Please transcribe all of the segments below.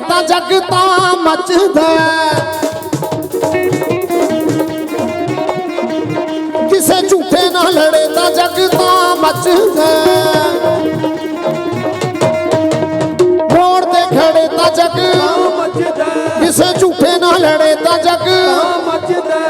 ਤਾਂ ਜੱਗ ਤਾਂ ਮੱਚਦਾ ਕਿਸੇ ਝੂਠੇ ਨਾਲ ਲੜੇ ਤਾਂ ਜੱਗ ਤਾਂ ਮੱਚਦਾ ਮੋੜ ਤੇ ਖੜੇ ਤਾਂ ਜੱਗ ਮੱਚਦਾ ਕਿਸੇ ਝੂਠੇ ਨਾਲ ਲੜੇ ਤਾਂ ਜੱਗ। ਮੱਚਦਾ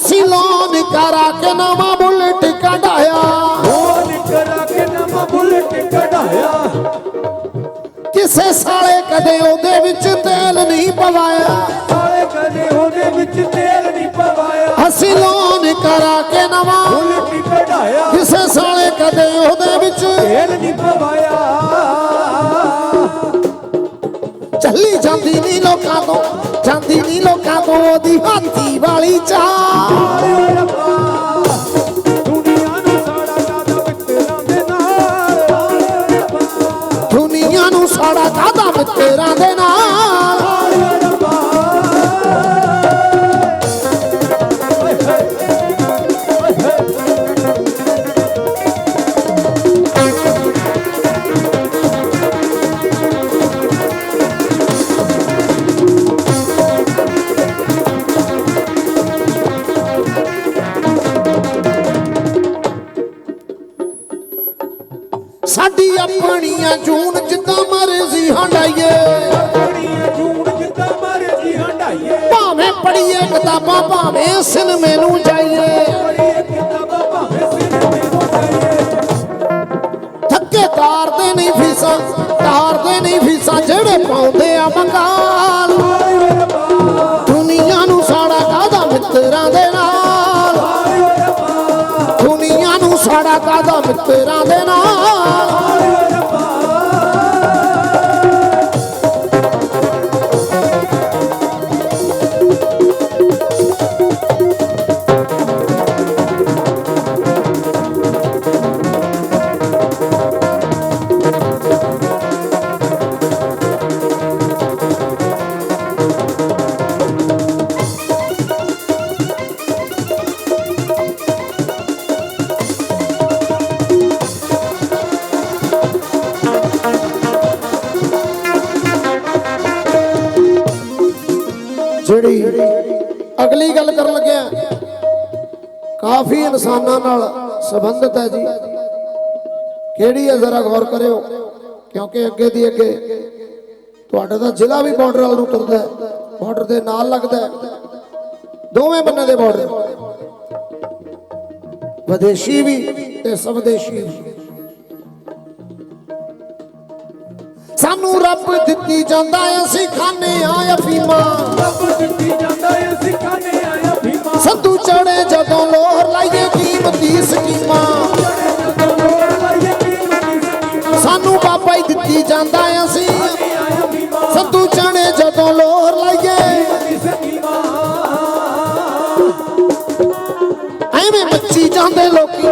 ਅਸੀਂ ਲੋਨ ਕਰਾ ਕੇ ਨਵਾਂ ਬੁਲਟ ਕਢਾਇਆ। ਉਹ ਨਿਕਰਾ ਕੇ ਨਵਾਂ ਬੁਲਟ ਕਢਾਇਆ। ਕਿਸੇ ਸਾਲੇ ਕਦੇ ਉਹਦੇ ਵਿੱਚ ਤੇਲ ਨਹੀਂ ਪਵਾਇਆ। ਸਾਲੇ ਕਦੇ ਉਹਦੇ ਵਿੱਚ ਤੇਲ ਨਹੀਂ ਪਵਾਇਆ। ਅਸੀਂ ਲੋਨ ਕਰਾ ਕੇ ਨਵਾਂ। ਬੁਲਟ ਕਢਾਇਆ। ਕਿਸੇ ਸਾਲੇ ਕਦੇ ਉਹਦੇ ਵਿੱਚ ਤੇਲ ਨਹੀਂ ਪਵਾਇਆ। ਚੱਲੀ ਜਾਂਦੀ ਨਹੀਂ ਲੋਕਾਂ ਤੋਂ। ਜਾਂਦੀ ਨਹੀਂ ਲੋਕਾਂ ਤੋਂ ਉਹਦੀ ਸਾਡੀ ਆਪਣੀਆਂ ਜੂਨ ਜਿੱਦਾਂ ਮਰਜ਼ੀ ਹੰਡਾਈਏ ਜਿੱਦਾਂ ਮਰਜ਼ੀ ਹੰਡਾਈਏ ਭਾਵੇਂ ਪੜੀਏ ਕਿਤਾਬਾਂ ਭਾਵੇਂ ਸਿਨਮੇ ਨੂੰ ਜਾਈਏ। ਪੜੀਏ ਕਿਤਾਬਾਂ ਭਾਵੇਂ ਸਿਨੇਮੇ ਨੂੰ ਜਾਈਏ। ਥੱਕੇ ਤਾਰਦੇ ਨਹੀਂ ਫੀਸਾਂ ਤਾਰਦੇ ਨਹੀਂ ਫੀਸਾਂ ਜਿਹੜੇ ਪਾਉਂਦੇ ਆ ਮੰਗਾਲ ਦੁਨੀਆ ਨੂੰ ਸਾੜਾ ਕਾਦਾ ਮਿੱਤਰਾਂ ਦੇ ਨਾਲ? ਦੁਨੀਆ ਨੂੰ ਸਾੜਾ ਕਾਦਾ ਮਿੱਤਰਾਂ ਦੇ ਨਾਲ? ਜਿਹੜੀ ਅਗਲੀ ਗੱਲ ਕਰਨ ਲੱਗਿਆ ਕਾਫੀ ਇਨਸਾਨਾਂ ਨਾਲ ਸੰਬੰਧਿਤ ਹੈ ਜੀ। ਕਿਹੜੀ ਹੈ ਜ਼ਰਾ ਗੌਰ ਕਰਿਓ, ਕਿਉਂਕਿ ਅੱਗੇ ਦੀ ਅੱਗੇ ਤੁਹਾਡਾ ਤਾਂ ਜ਼ਿਲ੍ਹਾ ਵੀ ਬਾਰਡਰ ਵੱਲ ਨੂੰ ਤੁਰਦਾ ਹੈ ਬਾਰਡਰ ਦੇ ਨਾਲ ਲੱਗਦਾ ਹੈ। ਦੋਵੇਂ ਬੰਨੇ ਦੇ ਬਾਰਡਰ ਵਿਦੇਸ਼ੀ ਵੀ ਤੇ ਸਵਦੇਸ਼ੀ ਵੀ। ਰੱਬ ਦਿੱਤੀ ਜਾਂਦਾ ਅਸੀਂ ਖਾਣੇ ਆ ਅਫੀਮਾਂ। ਰੱਬ ਦਿੱਤੀ ਜਾਂਦਾ ਏ ਸਿੱਖਾਂ ਨੇ ਆਇਆ ਭੀਮਾ ਸੰਧੂ ਚੜੇ ਜਦੋਂ ਲੋਹਰ ਲਾਈਏ ਕੀਮਤੀ ਸਕੀਮਾਂ। ਸਾਨੂੰ ਬਾਬਾ ਹੀ ਦਿੱਤੀ ਜਾਂਦਾ ਅਸੀਂ। ਸੰਧੂ ਚੜੇ ਜਦੋਂ ਲੋਹਰ ਲਾਈਏ। ਐਵੇਂ ਮੱਚੀ ਜਾਂਦੇ ਲੋਕੀ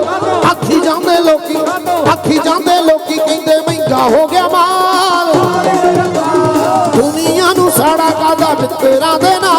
ਆਖੀ ਜਾਂਦੇ ਲੋਕੀ ਆਖੀ ਜਾਂਦੇ ਲੋਕੀ ਕਹਿੰਦੇ ਮਹਿੰਗਾ ਹੋ ਗਿਆ ਮਾਲ। ਦੁਨੀਆ ਨੂੰ